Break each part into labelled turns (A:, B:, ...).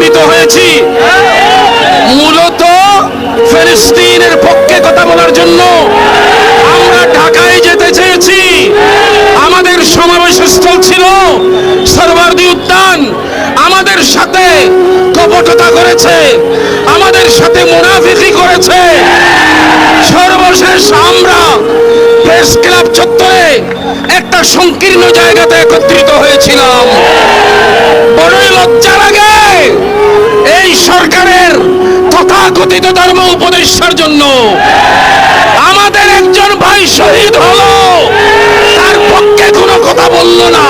A: একত্রিত হয়েছি। মূলত ফিলিস্তিনের পক্ষে কথা বলার জন্য আমরা ঢাকায় যেতে চেয়েছি। আমাদের সমাবেশ স্থল ছিল সরবারদি উদ্যান। আমাদের সাথে কপটতা করেছে। আমাদের সাথে মুনাফিকি করেছে। সর্বশেষ আমরা প্রেস ক্লাব চত্বরে একটা সংকীর্ণ জায়গাতে একত্রিত হয়েছিলাম। বড়ই লজ্জা লাগে সরকারের তথাকথিত ধর্ম উপদেষ্টার জন্য আমাদের একজন ভাই শহীদ হলো। তার পক্ষে কোনো কথা বলল না।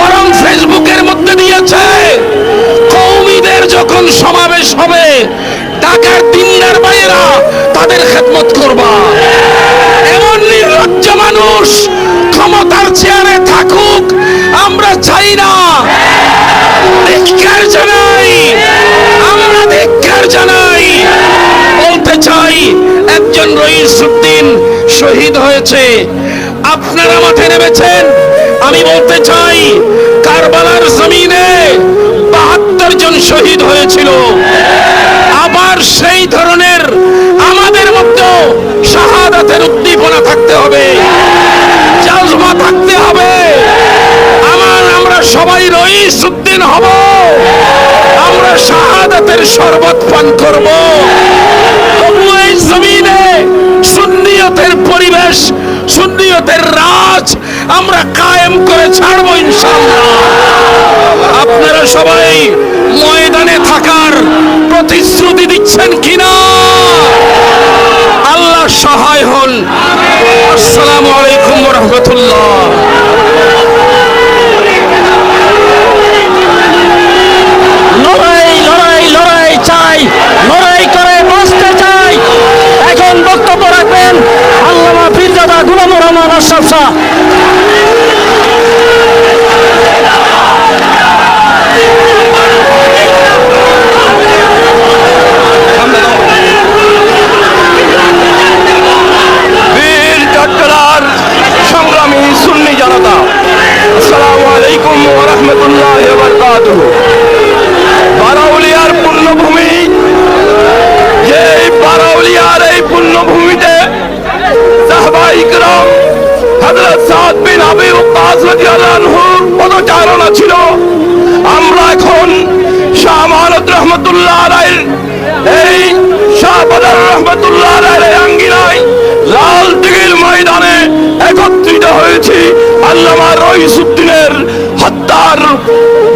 A: বরং ফেসবুকের মধ্যে দিয়েছে, কৌমিদের যখন সমাবেশ হবে ঢাকার দিনদার ভাইয়েরা তাদের খেদমত করবা। রইস উদ্দিন শহীদ হয়েছে। আপনারা মাঠে নেমেছেন। আমি বলতে চাই, কারবালার জমিনে বাহাত্তর জন শহীদ হয়েছিল। আবার সেই ধরনের আমাদের মধ্যে শাহাদাতের উদ্দীপনা থাকতে হবে। জাজমা থাকতে হবে। আমার, আমরা সবাই রইস উদ্দিন হব। আমরা শাহাদাতের শরবত পান করব। আপনারা সবাই ময়দানে থাকার প্রতিশ্রুতি দিচ্ছেন কিনা? আল্লাহ সহায় হন। আসসালামু আলাইকুম রহমতুল্লাহ।
B: লড়াই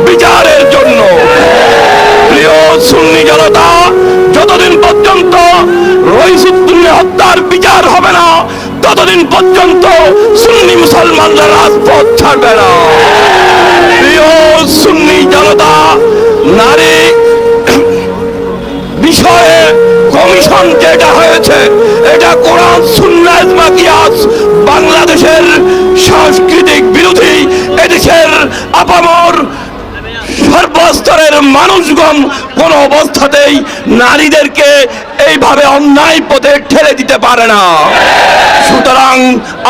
C: বিচারের জন্য। প্রিয় সুন্নি জনতা, যতদিন পর্যন্ত রইসুদ্দিনের হত্যার বিচার হবে না, ততদিন পর্যন্ত সুন্নি মুসলমানরা রাজপথ ছাড়বে না। প্রিয় সুন্নি জনতা, নারী বিষয়ে কমিশন যেটা হয়েছে, এটা কোরআন, সুন্নাত, মাকিয়াস, বাংলাদেশের সাংস্কৃতিক সর্বস্তরের মানুষগণ কোন অবস্থাতেই নারীদেরকে এইভাবে অন্যায় পথে ঠেলে দিতে পারে না। সুতরাং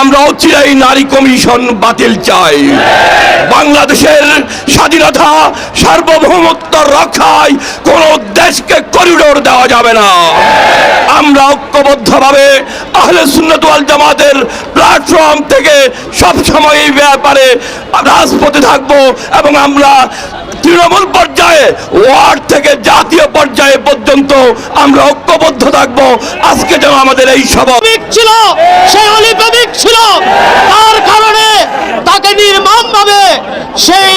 C: আমরা অচিরাই নারী কমিশন বাতিল চাই। বাংলাদেশের স্বাধীনতা সার্বভৌমত্ব রক্ষায় কোন দেশকে করিডোর দেওয়া যাবে না। আমরা ঐক্যবদ্ধভাবে আহলে সুন্নাত ওয়াল জামাতের প্ল্যাটফর্ম থেকে সব সময় এই ব্যাপারে রাজপথে থাকব এবং আমরা তৃণমূল পর্যায়ে, ওয়ার্ড থেকে জাতীয় পর্যায়ে পর্যন্ত আমরা ঐক্যবদ্ধ থাকব। আজকে যেন আমাদের এই সভা
B: ছিল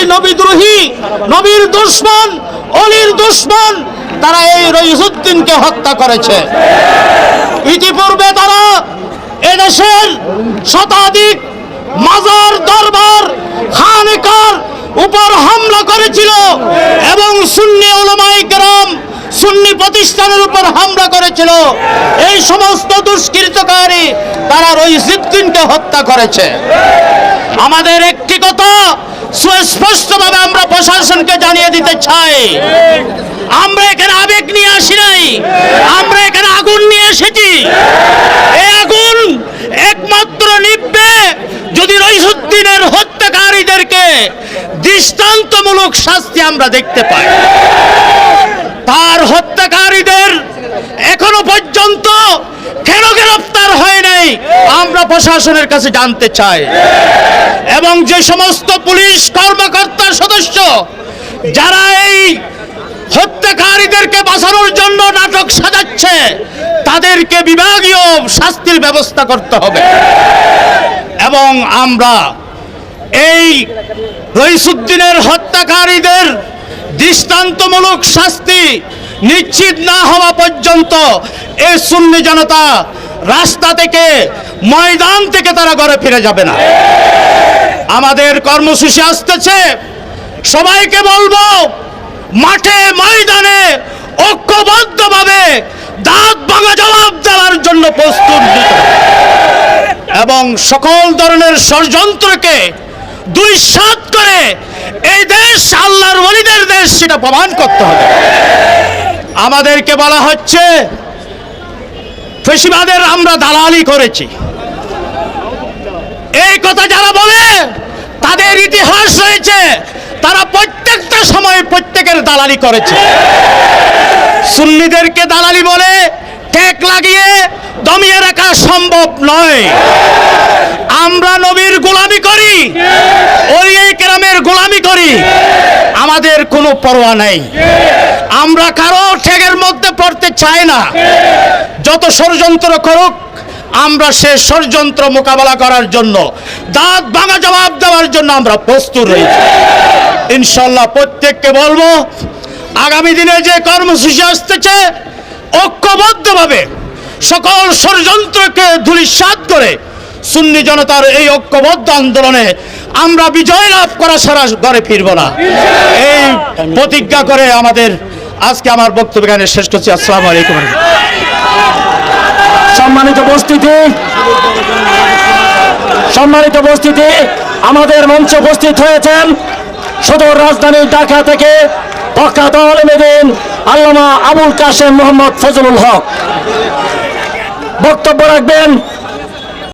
B: সেই নবীদ্রোহী নবীর দুশ্মন, অলির দুশ্মন, তারা এই হত্যা করেছে। ইতিপূর্বে তারা এদেশের শতাধিক মাজার, দরবার, খানকার উপর হামলা করেছিল এবং সুন্নি ওলামাই গ্রাম সুন্নি প্রতিষ্ঠানের উপর হামলা করেছিল। এই সমস্ত দুষ্কৃতকারী তারা রইসুদ্দিনকে হত্যা করেছে। আমাদের একটি কথা সুস্পষ্টভাবে আমরা প্রশাসনকে জানিয়ে দিতে চাই। আমরা এখানে আবেগ নিয়ে আসি নাই। আমরা এখানে আগুন নিয়ে এসেছি। এই আগুন একমাত্র নিববে যদি রইসুদ্দিনের হত্যাকারীদেরকে দৃষ্টান্তমূলক শাস্তি আমরা দেখতে পাই। তার হত্যাকারীদের এখনও পর্যন্ত কেন গ্রেফতার হয় নাই, আমরা প্রশাসনের কাছে জানতে চাই। এবং যে সমস্ত পুলিশ কর্মকর্তা সদস্য, যারা এই হত্যাকারীদেরকে বাঁচানোর জন্য নাটক সাজাচ্ছে, তাদেরকে বিভাগীয় শাস্তির ব্যবস্থা করতে হবে। এবং আমরা এই রইসুদ্দিনের হত্যাকারীদের দৃষ্টান্তমূলক শাস্তি নিশ্চিত না হওয়া পর্যন্ত এই সুন্নি জনতা রাস্তা থেকে, ময়দান থেকে তারা ঘরে ফিরে যাবে না। আমাদের কর্মসূচি আসতেছে। সবাইকে বলব, মাঠে, ময়দানে ঐক্যবদ্ধভাবে দাঁত ভাঙা জবাব দেওয়ার জন্য প্রস্তুত এবং সকল ধরনের ষড়যন্ত্রকে দুই সাত করে এই দেশ, আল্লাহর ওলিদের দেশ সেটা প্রমাণ করতে হবে। আমাদেরকে বলা হচ্ছে, ফেসিবাদের আমরা দালালি করেছি। এই কথা যারা বলে তাদের ইতিহাস রয়েছে। তারা প্রত্যেকটা সময় প্রত্যেকের দালালি করেছে। সুন্নিদেরকে দালালি বলে টেক লাগিয়ে দমিয়ে রাখা সম্ভব নয়। আমরা নবীর গোলামি করি। ওলিয়ে কেরামের গোলামি করি। আমাদের কোনো পরোয়া নেই। আমরা কারও ঠেকের মধ্যে পড়তে চাই না। যত ষড়যন্ত্র করুক আমরা সে ষড়যন্ত্র মোকাবেলা করার জন্য, দাঁত ভাঙা জবাব দেওয়ার জন্য আমরা প্রস্তুত রয়েছি। ইনশাল্লাহ প্রত্যেককে বলব, আগামী দিনে যে কর্মসূচি আসতেছে, ঐক্যবদ্ধভাবে সকল ষড়যন্ত্রকে ধূলিসাৎ করে সুন্নি জনতার এই ঐক্যবদ্ধ আন্দোলনে আমরা বিজয় লাভ করা সারা ঘরে ফিরব না। এই প্রতিজ্ঞা করে আমাদের, আজকে আমার বক্তব্য এখানে শেষ করছি। আসসালামু আলাইকুম।
D: সম্মানিত উপস্থিতি। সম্মানিত উপস্থিতি, আমাদের মঞ্চে উপস্থিত হয়েছেন সদর রাজধানী ঢাকা থেকে প্রখ্যাত আলমেদিন আল্লামা আবুল কাশেম মোহাম্মদ ফজলুল হক। বক্তব্য রাখবেন